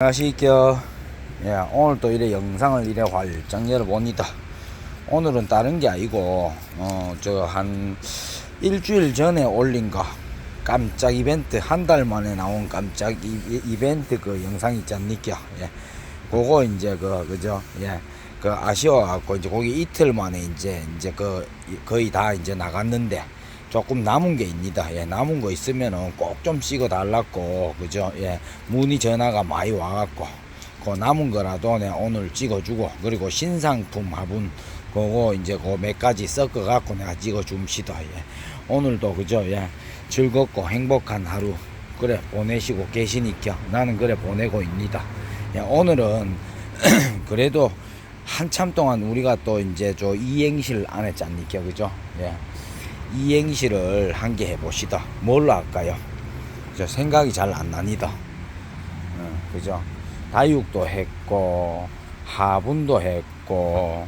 안녕하십니까. 예, 오늘 또 이래 영상을 이래 활짝 열어봅니다. 오늘은 다른 게 아니고 어 저 한 일주일 전에 올린 거 깜짝 이벤트 한 달 만에 나온 깜짝 이, 이벤트 그 영상 있지 않니까? 예. 그거 이제 그 그죠? 예그 아쉬워 갖고 이제 거기 이틀 만에 이제 이제 그 거의 다 이제 나갔는데 조금 남은 게 있니다. 예, 남은 거 있으면은 꼭좀 찍어 달라고 그죠? 예, 문의 전화가 많이 와갖고 그 남은 거라도 내 오늘 찍어주고 그리고 신상품 화분 그거 이제 그 몇 가지 섞어 갖고 내가 찍어 줍시다. 예, 오늘도 그죠? 예, 즐겁고 행복한 하루 그래 보내시고 계시니까 나는 그래 보내고 있니다. 예, 오늘은 그래도 한참 동안 우리가 또 이제 저 이행실 안 했잖니까 그죠? 예. 이행시를 한 개 해봅시다. 뭘로 할까요? 저 생각이 잘안 나니다. 어, 그죠? 다육도 했고, 하분도 했고,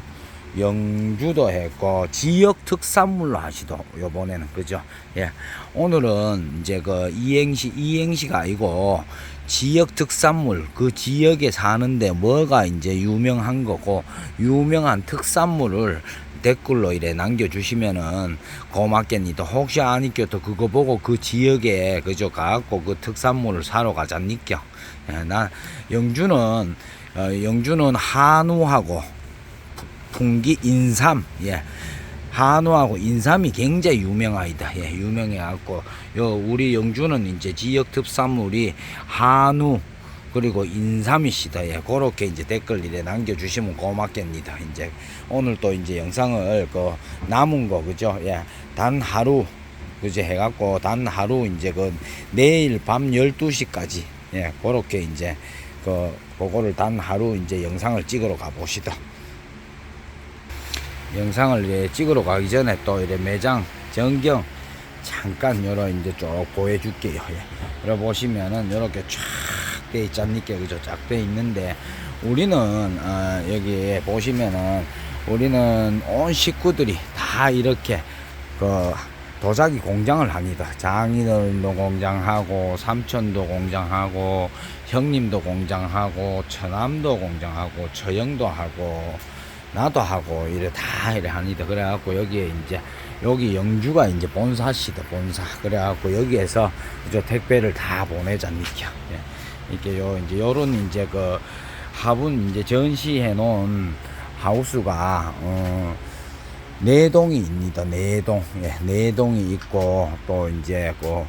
영주도 했고, 지역 특산물로 하시도, 요번에는, 그죠? 예. 오늘은 이제 그 이행시, 이행시가 아니고, 지역 특산물, 그 지역에 사는데 뭐가 이제 유명한 거고, 유명한 특산물을 댓글로 이래 남겨주시면은 고맙겠니다. 혹시 아니께도 그거 보고 그 지역에 그저 가갖고 그 특산물을 사러 가자니까. 예, 나 영주는 어, 영주는 한우하고 풍기 인삼 예. 한우하고 인삼이 굉장히 유명하다. 예, 유명해갖고 요 우리 영주는 이제 지역 특산물이 한우 그리고 인삼이시다. 예, 그렇게 이제 댓글 이래 남겨주시면 고맙겠니다. 이제 오늘 또 이제 영상을 그 남은 거 그죠? 예, 단 하루 그제 해갖고 단 하루 이제 그 내일 밤 12시까지 예, 그렇게 이제 그 그거를 단 하루 이제 영상을 찍으러 가봅시다. 영상을 이제 찍으러 가기 전에 또 이래 매장 전경 잠깐 요러 이제 쭉 보여줄게요. 예. 여러 보시면은 이렇게 쫙 돼 있지 않니까 그죠? 쫙돼 있는데 우리는 어, 여기 보시면은 우리는 온 식구들이 다 이렇게 그 도자기 공장을 합니다. 장인어른도 공장하고 삼촌도 공장하고 형님도 공장하고 처남도 공장하고 처형도 하고 나도 하고 이래 다 이래 합니다. 그래갖고 여기에 이제 여기 영주가 이제 본사시다 본사. 그래갖고 여기에서 이제 택배를 다 보내자 니까. 예. 이게 요 이제 요런 이제 그 화분 이제 전시해 놓은 하우스가 어. 네 동이 있니다. 네 동. 예, 네 동이 있고 또 이제 그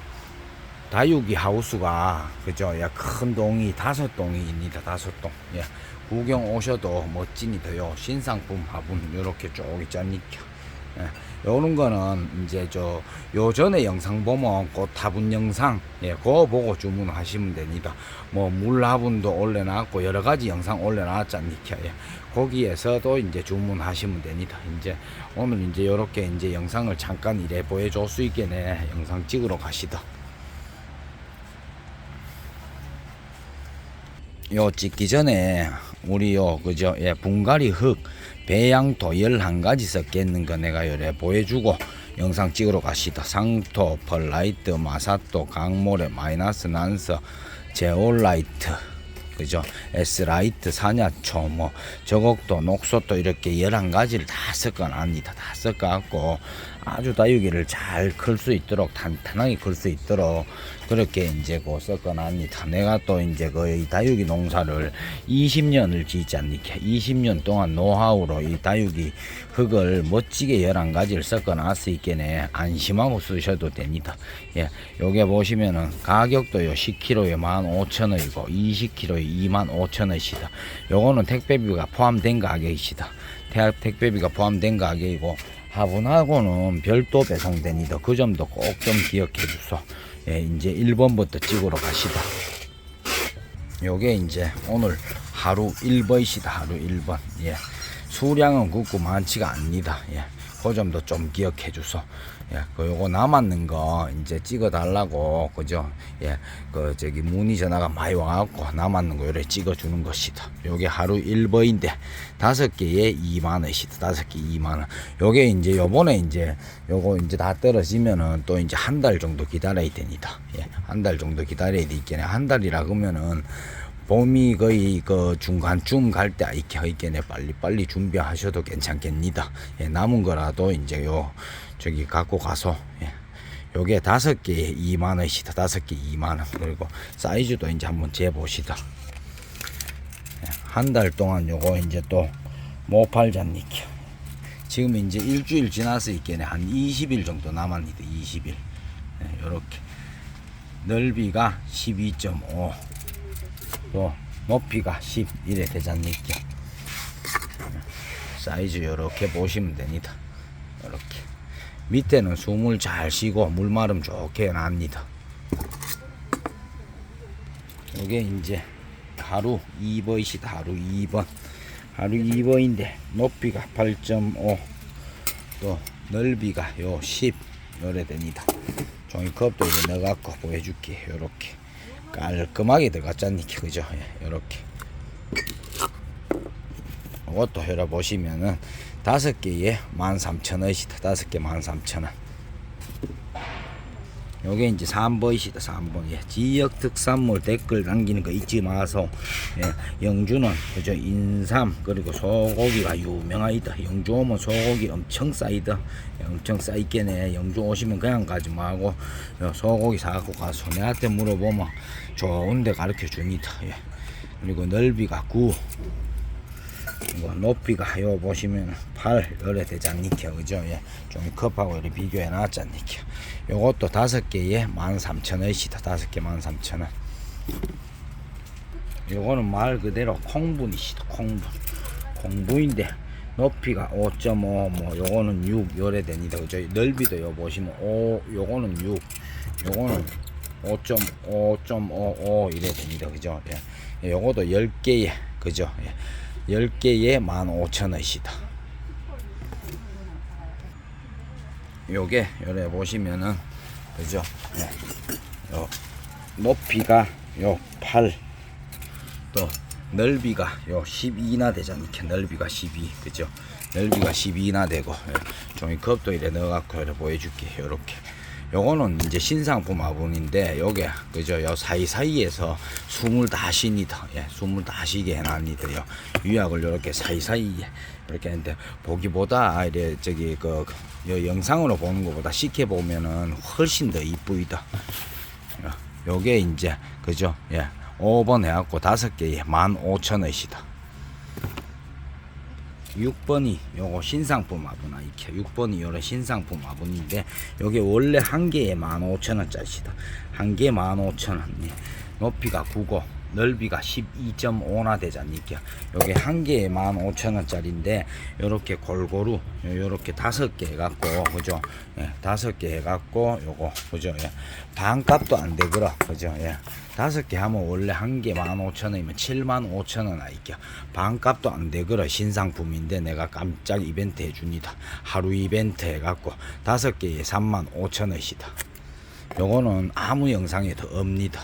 다육이 하우스가 그죠? 야, 큰 동이 다섯 동이 있니다. 다섯 동. 예. 구경 오셔도 멋집니다요. 신상품 화분 요렇게 쭉 있잖니까. 예. 요런 거는 이제 저 요전에 영상 보면 그 화분 영상 예, 그거 보고 주문하시면 됩니다. 뭐 물 화분도 올려놨고 여러 가지 영상 올려놨잖니까. 예. 거기에서도 이제 주문하시면 됩니다. 이제 오늘 이제 요렇게 이제 영상을 잠깐 이래 보여줄 수 있겠네. 영상 찍으러 가시다. 요 찍기 전에 우리 요 그죠 예 분갈이 흙 배양토 11가지 섞였는 거 내가 요래 보여주고 영상 찍으러 가시다. 상토 펄라이트 마사토 강모래 마이너스 난서 제올라이트 그죠? 에스라이트 사냐초 뭐 저곡도 녹소도 이렇게 11가지를 다 섞어놨니다. 다 섞어갖고 아주 다육이를 잘 클 수 있도록 탄탄하게 클 수 있도록 그렇게 이제 고 섞어놨니다. 내가 또 이제 거의 다육이 농사를 20년을 짓지 않니까 20년 동안 노하우로 이 다육이 흙을 멋지게 11가지를 섞어놨을 수 있겠네. 안심하고 쓰셔도 됩니다. 예, 요게 보시면은 가격도요 10kg에 15,000원이고 20kg에 25,000원이시다. 요거는 택배비가 포함된 가격이시다. 태- 택배비가 포함된 가격이고 화분하고는 별도 배송됩니다. 그 점도 꼭 좀 기억해 주소. 예, 이제 1번부터 찍으러 가시다. 요게 이제 오늘 하루 1번이시다. 하루 1번. 예. 수량은 그렇고 많지가 않니다. 예. 그 점도 좀 기억해 주소. 예. 그 요거 남았는 거 이제 찍어 달라고 그죠? 예. 그 저기 문의 전화가 많이 와 갖고 남았는 거 요래 찍어 주는 것이다. 요게 하루 1번인데 다섯 개에 2만 원이시다. 다섯 개 2만 원. 요게 이제 요번에 이제 요거 이제 다 떨어지면은 또 이제 한 달 정도 기다려야 됩니다. 예. 한 달 정도 기다려야 되겠네. 한 달이라 그러면은 봄이 거의 그 중간쯤 갈 때 이렇게 있겠네 빨리 빨리 준비하셔도 괜찮겠니다. 예, 남은 거라도 이제 요 저기 갖고 가서 예. 요게 다섯 개에 2만 원이시다. 다섯 개 2만 원. 그리고 사이즈도 이제 한번 재 보시다. 한 달 동안 요거 이제 또 못 팔잖니까. 지금 이제 일주일 지나서 있겠네. 한 20일 정도 남았니다. 20일. 네, 요렇게. 넓이가 12.5. 또 높이가 10 이래 되잖니까. 사이즈 요렇게 보시면 됩니다. 요렇게. 밑에는 숨을 잘 쉬고 물 마름 좋게 납니다. 요게 이제 하루 2번이시다. 하루 2번. 하루 2번인데 높이가 8.5. 또 넓이가 요 10. 요래 됩니다. 종이컵도 이제 넣어갖고 보여줄게. 요렇게. 깔끔하게 들어갔잖니. 그죠? 예, 요렇게. 이것도 해라 보시면은 다섯 개에 13,000원이시다. 다섯 개 13,000원. 요게 이제 3번이시다. 3번. 예. 지역 특산물 댓글 남기는 거 잊지 마소. 예. 영주는 그저 인삼 그리고 소고기가 유명하다. 영주 오면 소고기 엄청 싸이다. 예, 엄청 싸있겠네. 영주 오시면 그냥 가지 말고 요 소고기 사갖고 가서 내한테 물어보면 좋은 데 가르쳐 줍니다. 예. 그리고 넓이가 9. 이거 높이가 요 보시면 8 요래 되지 않니까 그죠? 예 종이컵하고 이렇게 비교해 놨잖니까 요것도 다섯 개에 13,000원이시다. 다섯 개 13,000원. 요거는 말 그대로 콩분이시다 콩분. 콩분인데 높이가 5.5 뭐 요거는 6 요래 됩니다 그죠? 넓이도 요 보시면 5 요거는 6 요거는 5.5.55 이래 됩니다 그죠? 예 요것도 10개에 그죠? 예. 10개에 15,000원이시다. 요게 요래 보시면은 그죠? 예. 요 높이가 요 8. 또 넓이가 요 12나 되잖아요. 이렇게 넓이가 12. 그죠? 넓이가 12나 되고 예. 종이컵도 이래 넣어 갖고 이래 보여 줄게. 요렇게. 요거는 이제 신상품 화분인데 요게 그죠 요 사이사이에서 숨을 다 쉬니다. 예 숨을 다 쉬게 해놨니다요. 유약을 요렇게 사이사이에 이렇게 했는데 보기보다 이래 저기 그요 영상으로 보는 것보다 쉽게 보면은 훨씬 더 이쁘이다. 요게 이제 그죠 예 5번 해갖고 다섯 개에 15,000원이시다 6번이 요거 신상품 화분 아이케 6번이 요런 신상품 화분인데 요게 원래 한 개에 15,000원짜리시다 한 개에 15,000원 예. 높이가 9고 넓이가 12.5나 되잖니까 요게 한 개에 15,000원짜리인데 요렇게 골고루 요렇게 다섯 개 해갖고 그죠 예, 다섯 개 해갖고 요거 그죠 예. 반값도 안 되더라 그죠 예. 다섯 개 하면 원래 한개 15,000원이면 75,000원 아이겨. 반값도 안 되거라 신상품인데 내가 깜짝 이벤트 해줍니다. 하루 이벤트 해갖고 다섯 개에 35,000원이시다. 요거는 아무 영상에도 없니다.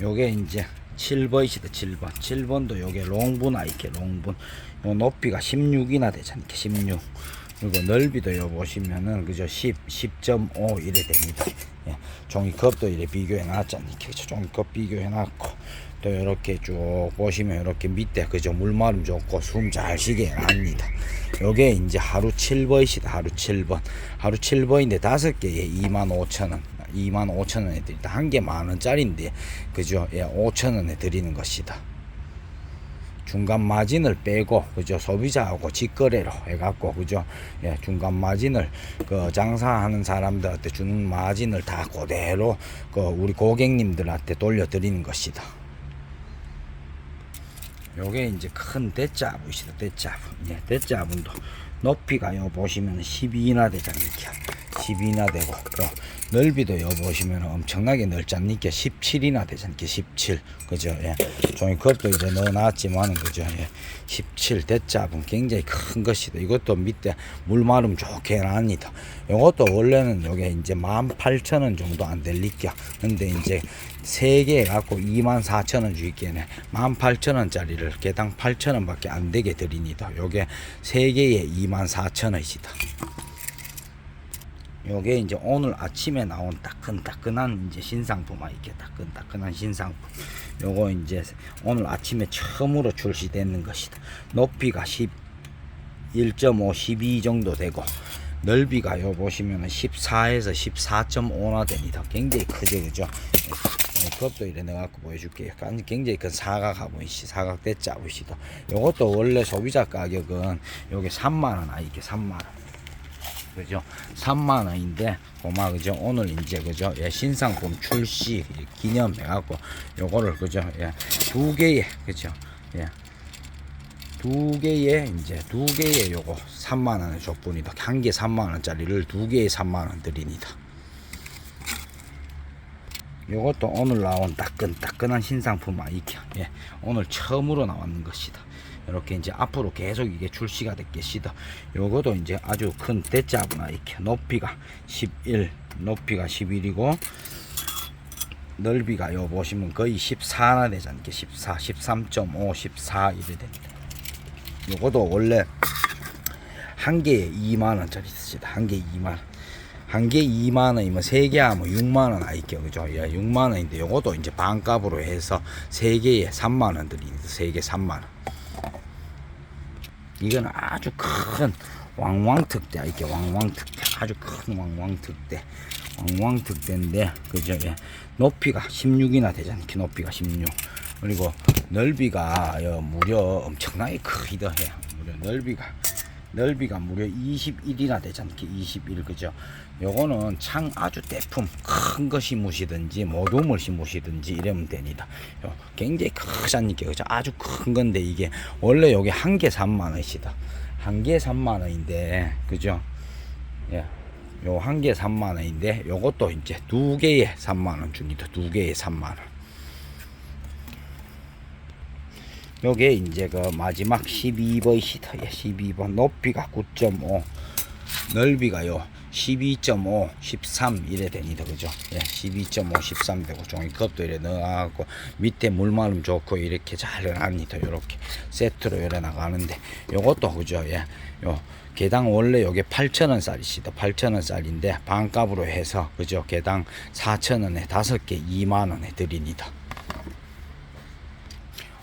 요게 이제 7번이시다 7번. 7번도 요게 롱분 아이게 롱분. 요 높이가 16이나 되잖아요 16 그리고 넓이도 요 보시면은 그죠 10 10.5 이래 됩니다 예, 종이컵도 이래 비교해 놨잖아요 그죠 종이컵 비교해 놨고 또 이렇게 쭉 보시면 이렇게 밑에 그죠 물마름 좋고 숨 잘 쉬게 해놨습니다 요게 이제 하루 7번이시다 하루 7번 하루 7번인데 다섯 개에 25,000원 2만 5천 원에 드린다. 한 개 만 원짜리인데, 그죠? 예, 5천 원에 드리는 것이다. 중간 마진을 빼고, 그죠? 소비자하고 직거래로 해갖고, 그죠? 예, 중간 마진을, 그, 장사하는 사람들한테 주는 마진을 다 그대로, 그, 우리 고객님들한테 돌려드리는 것이다. 요게 이제 큰 대자부이시다, 대자부. 예, 대자분도 높이가. 요 보시면 12나 되잖니까. 10이나 되고 또 넓이도 여 보시면 엄청나게 넓잖니까 17이나 되잖니까 17 그죠? 예. 종이컵도 이제 넣어놨지만 그죠. 예. 17 대자분 굉장히 큰 것이다. 이것도 밑에 물 마름 좋게 해놨니다. 이것도 원래는 요게 이제 18,000원 정도 안 될리까 근데 이제 3개 갖고 24,000원 주있겠네. 18,000원짜리를 개당 8,000원 밖에 안 되게 드립니다. 요게 3개에 24,000원이시다. 요게 이제 오늘 아침에 나온 따끈따끈한 이제 신상품 아 이렇게 따끈따끈한 신상품. 요거 이제 오늘 아침에 처음으로 출시되는 것이다. 높이가 11.5 12 정도 되고 넓이가 요 보시면은 14에서 14.5나 됩니다. 굉장히 크죠 그죠? 네, 그것도 이래 내갖고 보여줄게요 간- 굉장히 큰 사각 하보이시 사각 대자 보이시다 요것도 원래 소비자 가격은 요게 3만원 아 이게 3만원 그죠? 3만 원인데 고마 그죠? 오늘 이제 그죠? 예, 신상품 출시 기념 해 갖고 요거를 그죠? 예, 두 개에 그죠? 예. 두 개에 이제 두 개에 요거 3만 원의 족분이다. 한 개 3만 원짜리를 두 개에 3만 원 드립니다. 요것도 오늘 나온 따끈따끈한 신상품 아이켜. 예, 오늘 처음으로 나왔는 것이다. 이렇게 이제 앞으로 계속 이게 출시가 됐겠시다. 요것도 이제 아주 큰 대자분 아이켜. 높이가 11, 높이가 11이고 넓이가 요 보시면 거의 14나 되지 않게 14, 13.5, 14 이래 됩니다. 요것도 원래 한 개에 2만 원짜리 쓰시다. 한 개에 2만 원. 한 개 2만 원이면 세개 하면 6만 원 아이겨 그죠? 예, 6만 원인데 요것도 이제 반값으로 해서 세 개에 3만 원 드립니다. 세개 3만 원. 이거는 아주 큰 왕왕특대 이렇게 왕왕특대 아주 큰 왕왕특대 왕왕특대인데 그죠? 예. 높이가 16이나 되지 않게 높이가 16 그리고 넓이가 여 무려 엄청나게 크기도 해요. 무려 넓이가 넓이가 무려 21이나 되지 않게 21 그죠? 요거는 창 아주 대품 큰거 심으시든지 모둠을 심으시든지 이러면 됩니다. 요 굉장히 크잖니까 그죠? 아주 큰 건데 이게 원래 요게 한개 3만 원이시다. 한 개 3만 원인데 그죠? 예. 요 한 개 3만 원인데 요것도 이제 두 개에 3만 원 줍니다. 두 개에 3만 원. 요게 이제 그 마지막 12번 시터예 12번 높이가 9.5 넓이가요 12.5 13 이래 됩니다. 그죠? 예 12.5 13 되고 종이컵도 이래 넣어갖고 밑에 물마름 좋고 이렇게 잘 나갑니다. 요렇게 세트로 이래 나가는데 요것도 그죠? 예요 개당 원래 요게 8,000원 쌀이시다. 8,000원 쌀인데 반값으로 해서 그죠? 개당 4,000원에 다섯 개 2만 원에 드립니다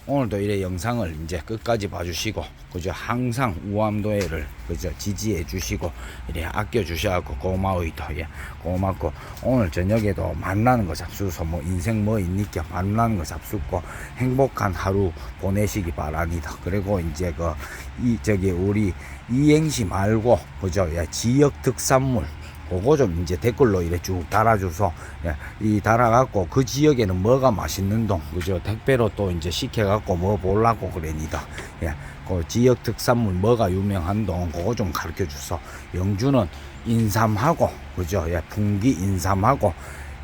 오늘도 이래 영상을 이제 끝까지 봐주시고 그죠 항상 우암도회를 그죠 지지해 주시고 이래 아껴 주셔갖고 고마워이다 예 고맙고. 오늘 저녁에도 만나는 거 잡수서 뭐 인생 뭐 있니까 만나는 거 잡수고 행복한 하루 보내시기 바랍니다. 그리고 이제 그 이 저기 우리 이행시 말고 그죠 예 지역 특산물 그거 좀 이제 댓글로 이래 쭉 달아줘서 예, 이 달아갖고 그 지역에는 뭐가 맛있는 동 그죠 택배로 또 이제 시켜갖고 뭐 보려고 그래니다. 예, 그 지역 특산물 뭐가 유명한 동 그거 좀 가르쳐 주소 영주는 인삼하고 그죠 예, 풍기 인삼하고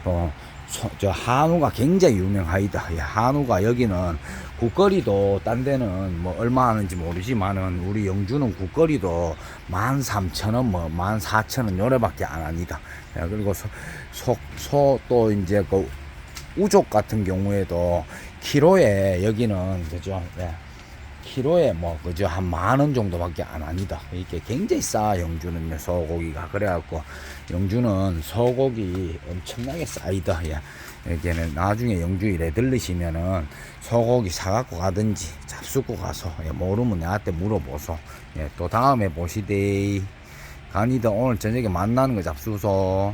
어, 소- 저 한우가 굉장히 유명하이다. 예, 한우가 여기는 국거리도 딴 데는 뭐 얼마 하는지 모르지만은 우리 영주는 국거리도 만 삼천 원, 뭐 만 사천 원 요래밖에 안 합니다. 예, 그리고 소소 또 이제 그 우족 같은 경우에도 키로에 여기는 그죠. 예. 키로에 뭐 그죠 한만 원 정도밖에 안 합니다. 이게 굉장히 싸 영주는요 소고기가 그래갖고 영주는 소고기 엄청나게 싸이다. 예. 여기는 나중에 영주 일에 들르시면은 소고기 사갖고 가든지 잡수고 가서 예, 모르면 나한테 물어보소. 예, 또 다음에 보시되 간이다 오늘 저녁에 만나는 거 잡수소.